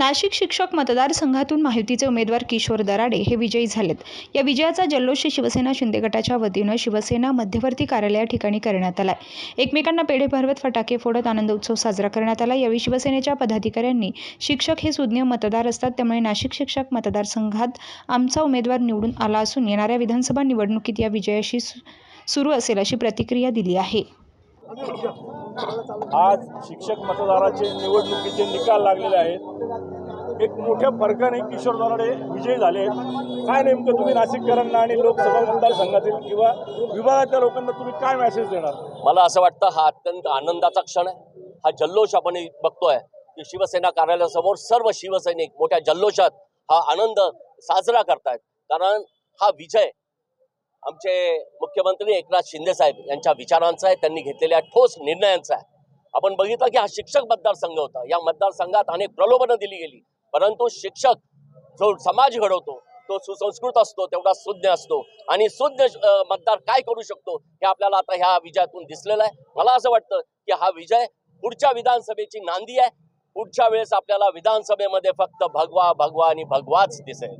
नाशिक शिक्षक मतदारसंघातून माहितीचे उमेदवार किशोर दराडे हे विजयी झालेत. या विजयाचा जल्लोष शिवसेना शिंदे गटाच्या वतीनं शिवसेना मध्यवर्ती कार्यालया ठिकाणी करण्यात आला एकमेकांना पेढे भरवत फटाके फोडत आनंद उत्सव साजरा करण्यात आला. यावेळी शिवसेनेच्या पदाधिकाऱ्यांनी शिक्षक हे सुज्ञ मतदार असतात त्यामुळे नाशिक शिक्षक मतदारसंघात आमचा उमेदवार निवडून आला असून येणाऱ्या विधानसभा निवडणुकीत या विजयाशी सु- सुरू असेल अशी प्रतिक्रिया दिली आहे. आज शिक्षक मतदाराचे निवडणुकीचे निकाल लागलेले आहेत. एक मोठ्या फरकाने किशोर दराडे विजयी झाले काय नेमकं तुम्ही नाशिककरांना आणि लोकसभा मतदारसंघातील किंवा विभागातल्या लोकांना तुम्ही काय मेसेज देणार? मला असं वाटतं हा अत्यंत आनंदाचा क्षण आहे. हा जल्लोष आपण बघतोय की शिवसेना कार्यालयासमोर सर्व शिवसैनिक मोठ्या जल्लोषात हा आनंद साजरा करतायत. कारण हा विजय आमचे मुख्यमंत्री एकनाथ शिंदे साहेब यांच्या विचारांचा आहे त्यांनी घेतलेल्या ठोस निर्णयांचा आहे. आपण बघितलं की हा शिक्षक मतदारसंघ होता. या मतदारसंघात अनेक प्रलोभनं दिली गेली. परंतु शिक्षक जो समाज घडवतो तो सुसंस्कृत असतो तेवढा सुज्ञ असतो. आणि सुज्ञ मतदार काय करू शकतो हे आपल्याला आता ह्या विजयातून दिसलेलं आहे. मला असं वाटतं की हा विजय पुढच्या विधानसभेची नांदी आहे. पुढच्या वेळेस आपल्याला विधानसभेमध्ये फक्त भगवा भगवा आणि भगवाच दिसेल.